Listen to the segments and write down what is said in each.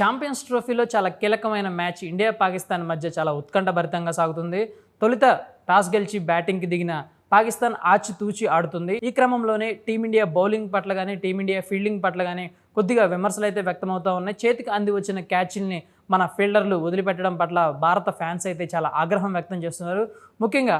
Champions ట్రోఫీలో చాలా కీలకమైన మ్యాచ్ ఇండియా పాకిస్తాన్ మధ్య చాలా ఉత్కంఠభరితంగా సాగుతుంది. తొలుత టాస్ గెలిచి బ్యాటింగ్కి దిగిన పాకిస్తాన్ ఆచితూచి ఆడుతుంది. ఈ క్రమంలోనే టీమిండియా బౌలింగ్ పట్ల కానీ టీమిండియా ఫీల్డింగ్ పట్ల కానీ కొద్దిగా విమర్శలు అయితే వ్యక్తమవుతూ ఉన్నాయి. చేతికి అంది వచ్చిన క్యాచ్ల్ని మన ఫీల్డర్లు వదిలిపెట్టడం పట్ల భారత ఫ్యాన్స్ అయితే చాలా ఆగ్రహం వ్యక్తం చేస్తున్నారు. ముఖ్యంగా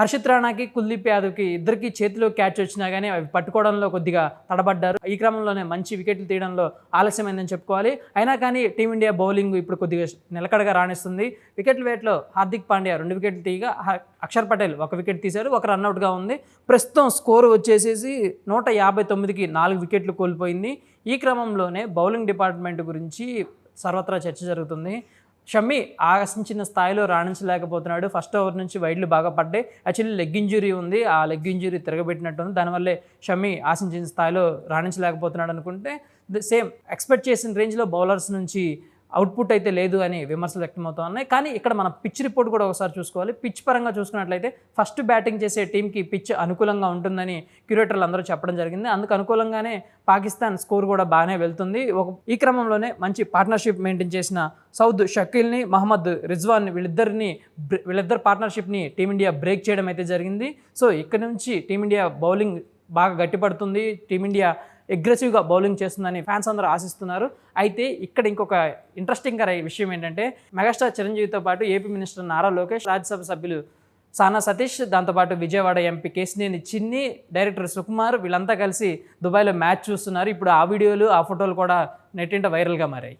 హర్షిత్ రాణాకి కుల్దీప్ యాదవ్కి ఇద్దరికి చేతిలో క్యాచ్ వచ్చినా కానీ అవి పట్టుకోవడంలో కొద్దిగా తడబడ్డారు. ఈ క్రమంలోనే మంచి వికెట్లు తీయడంలో ఆలస్యమైందని చెప్పుకోవాలి. అయినా కానీ టీమిండియా బౌలింగ్ ఇప్పుడు కొద్దిగా నిలకడగా రాణిస్తుంది. వికెట్ల వేట్లో హార్దిక్ పాండ్యా రెండు వికెట్లు తీయగా హ- అక్షర్ పటేల్ ఒక వికెట్ తీశారు. ఒక రన్అట్గా ఉంది. ప్రస్తుతం స్కోర్ వచ్చేసేసి నూట యాభై తొమ్మిదికి నాలుగు వికెట్లు కోల్పోయింది. ఈ క్రమంలోనే బౌలింగ్ డిపార్ట్మెంట్ గురించి సర్వత్రా చర్చ జరుగుతుంది. షమ్మి ఆశించిన స్థాయిలో రాణించలేకపోతున్నాడు. ఫస్ట్ ఓవర్ నుంచి వైడ్లు బాగా పడ్డాయి. యాక్చువల్లీ లెగ్ ఇంజురీ ఉంది. ఆ లెగ్ ఇంజురీ తిరగబెట్టినట్టుంది. దానివల్లే షమ్మి ఆశించిన స్థాయిలో రాణించలేకపోతున్నాడు అనుకుంటే సేమ్ ఎక్స్పెక్ట్ చేసిన రేంజ్లో బౌలర్స్ నుంచి అవుట్పుట్ అయితే లేదు అని విమర్శలు వ్యక్తమవుతూ ఉన్నాయి. కానీ ఇక్కడ మన పిచ్ రిపోర్ట్ కూడా ఒకసారి చూసుకోవాలి. పిచ్ పరంగా చూసుకున్నట్లయితే ఫస్ట్ బ్యాటింగ్ చేసే టీంకి పిచ్ అనుకూలంగా ఉంటుందని క్యూరేటర్లు అందరూ చెప్పడం జరిగింది. అందుకు అనుకూలంగానే పాకిస్తాన్ స్కోర్ కూడా బాగానే వెళ్తుంది. ఒక ఈ క్రమంలోనే మంచి పార్ట్నర్షిప్ మెయింటైన్ చేసిన సౌద్ షకీల్ని మహమ్మద్ రిజ్వాన్ వీళ్ళిద్దరిని వీళ్ళిద్దరు పార్ట్నర్షిప్ని టీమిండియా బ్రేక్ చేయడం అయితే జరిగింది. సో ఇక్కడ నుంచి టీమిండియా బౌలింగ్ బాగా గట్టిపడుతుంది. టీమిండియా అగ్రెసివ్గా బౌలింగ్ చేస్తుందని ఫ్యాన్స్ అందరూ ఆశిస్తున్నారు. అయితే ఇక్కడ ఇంకొక ఇంట్రెస్టింగ్ విషయం ఏంటంటే మెగాస్టార్ చిరంజీవితో పాటు ఏపీ మినిస్టర్ నారా లోకేష్ రాజ్యసభ సభ్యులు సానా సతీష్ దాంతోపాటు విజయవాడ ఎంపీ కేసినేని చిన్ని డైరెక్టర్ సుకుమార్ వీళ్ళంతా కలిసి దుబాయ్లో మ్యాచ్ చూస్తున్నారు. ఇప్పుడు ఆ వీడియోలు ఆ ఫోటోలు కూడా నెట్టింట వైరల్గా మారాయి.